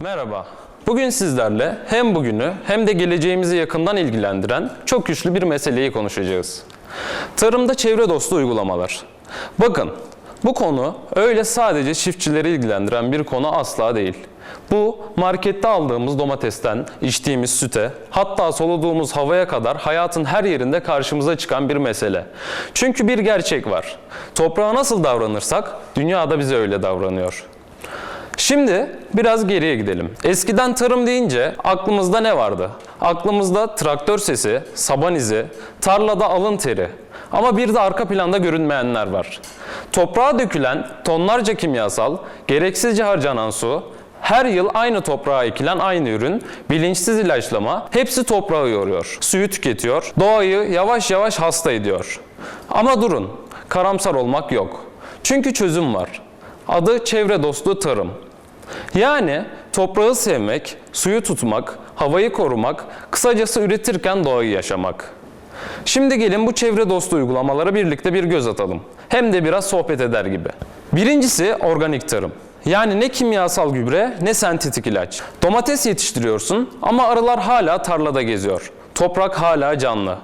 Merhaba. Bugün sizlerle hem bugünü hem de geleceğimizi yakından ilgilendiren çok güçlü bir meseleyi konuşacağız. Tarımda çevre dostu uygulamalar. Bakın, bu konu öyle sadece çiftçileri ilgilendiren bir konu asla değil. Bu markette aldığımız domatesten içtiğimiz süte, hatta soluduğumuz havaya kadar hayatın her yerinde karşımıza çıkan bir mesele. Çünkü bir gerçek var. Toprağa nasıl davranırsak dünya da bize öyle davranıyor. Şimdi biraz geriye gidelim. Eskiden tarım deyince aklımızda ne vardı? Aklımızda traktör sesi, saban izi, tarlada alın teri. Ama bir de arka planda görünmeyenler var. Toprağa dökülen tonlarca kimyasal, gereksizce harcanan su, her yıl aynı toprağa ekilen aynı ürün, bilinçsiz ilaçlama hepsi toprağı yoruyor. Suyu tüketiyor, doğayı yavaş yavaş hasta ediyor. Ama durun, karamsar olmak yok. Çünkü çözüm var. Adı çevre dostu tarım. Yani toprağı sevmek, suyu tutmak, havayı korumak, kısacası üretirken doğayı yaşamak. Şimdi gelin bu çevre dostu uygulamalara birlikte bir göz atalım. Hem de biraz sohbet eder gibi. Birincisi organik tarım. Yani ne kimyasal gübre ne sentetik ilaç. Domates yetiştiriyorsun ama arılar hala tarlada geziyor. Toprak hala canlı.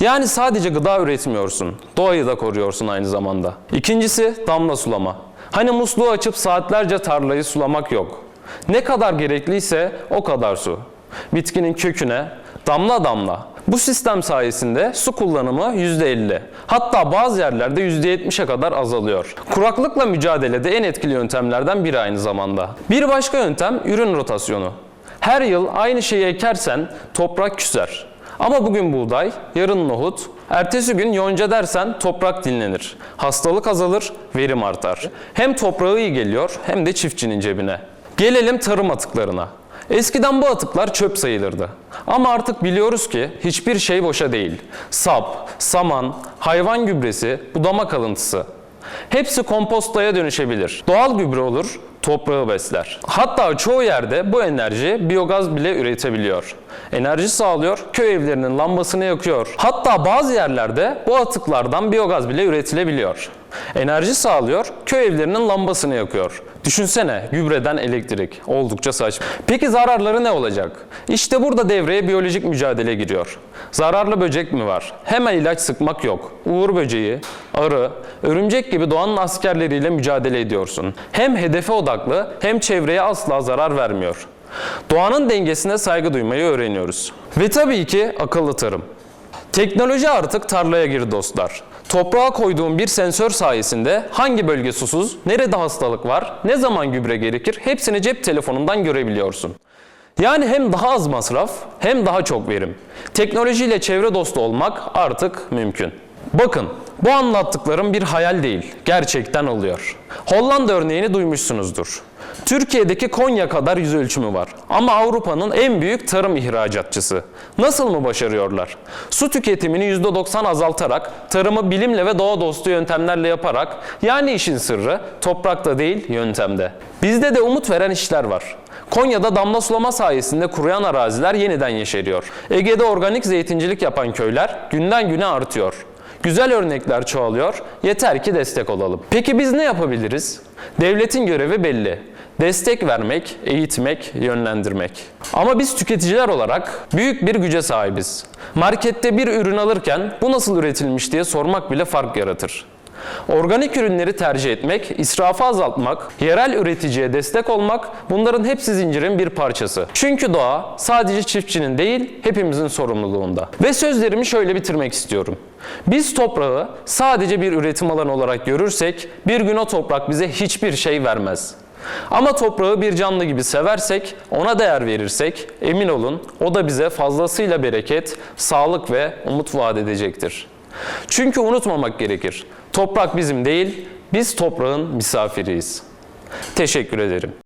Yani sadece gıda üretmiyorsun, doğayı da koruyorsun aynı zamanda. İkincisi damla sulama. Hani musluğu açıp saatlerce tarlayı sulamak yok. Ne kadar gerekliyse o kadar su. Bitkinin köküne damla damla. Bu sistem sayesinde su kullanımı %50. Hatta bazı yerlerde %70'e kadar azalıyor. Kuraklıkla mücadelede en etkili yöntemlerden biri aynı zamanda. Bir başka yöntem ürün rotasyonu. Her yıl aynı şeyi ekersen toprak küser. Ama bugün buğday, yarın nohut, ertesi gün yonca dersen toprak dinlenir. Hastalık azalır, verim artar. Hem toprağı iyi geliyor hem de çiftçinin cebine. Gelelim tarım atıklarına. Eskiden bu atıklar çöp sayılırdı. Ama artık biliyoruz ki hiçbir şey boşa değil. Sap, saman, hayvan gübresi, budama kalıntısı. Hepsi kompostaya dönüşebilir. Doğal gübre olur, toprağı besler. Hatta çoğu yerde bu enerji biyogaz bile üretebiliyor. Enerji sağlıyor, köy evlerinin lambasını yakıyor. Hatta bazı yerlerde bu atıklardan biyogaz bile üretilebiliyor. Enerji sağlıyor, köy evlerinin lambasını yakıyor. Düşünsene gübreden elektrik. Oldukça saçma. Peki zararları ne olacak? İşte burada devreye biyolojik mücadele giriyor. Zararlı böcek mi var? Hemen ilaç sıkmak yok. Uğur böceği, arı, örümcek gibi doğanın askerleriyle mücadele ediyorsun. Hem hedefe odaklı hem çevreye asla zarar vermiyor. Doğanın dengesine saygı duymayı öğreniyoruz. Ve tabii ki akıllı tarım. Teknoloji artık tarlaya girdi dostlar. Toprağa koyduğum bir sensör sayesinde hangi bölge susuz, nerede hastalık var, ne zaman gübre gerekir hepsini cep telefonundan görebiliyorsun. Yani hem daha az masraf hem daha çok verim. Teknolojiyle çevre dostu olmak artık mümkün. Bakın bu anlattıklarım bir hayal değil, gerçekten oluyor. Hollanda örneğini duymuşsunuzdur. Türkiye'deki Konya kadar yüz ölçümü var. Ama Avrupa'nın en büyük tarım ihracatçısı. Nasıl mı başarıyorlar? Su tüketimini %90 azaltarak, tarımı bilimle ve doğa dostu yöntemlerle yaparak, yani işin sırrı toprakta değil yöntemde. Bizde de umut veren işler var. Konya'da damla sulama sayesinde kuruyan araziler yeniden yeşeriyor. Ege'de organik zeytincilik yapan köyler günden güne artıyor. Güzel örnekler çoğalıyor, yeter ki destek olalım. Peki biz ne yapabiliriz? Devletin görevi belli. Destek vermek, eğitmek, yönlendirmek. Ama biz tüketiciler olarak büyük bir güce sahibiz. Markette bir ürün alırken bu nasıl üretilmiş diye sormak bile fark yaratır. Organik ürünleri tercih etmek, israfı azaltmak, yerel üreticiye destek olmak bunların hepsi zincirin bir parçası. Çünkü doğa sadece çiftçinin değil hepimizin sorumluluğunda. Ve sözlerimi şöyle bitirmek istiyorum. Biz toprağı sadece bir üretim alanı olarak görürsek bir gün o toprak bize hiçbir şey vermez. Ama toprağı bir canlı gibi seversek, ona değer verirsek emin olun o da bize fazlasıyla bereket, sağlık ve umut vaat edecektir. Çünkü unutmamak gerekir. Toprak bizim değil, biz toprağın misafiriyiz. Teşekkür ederim.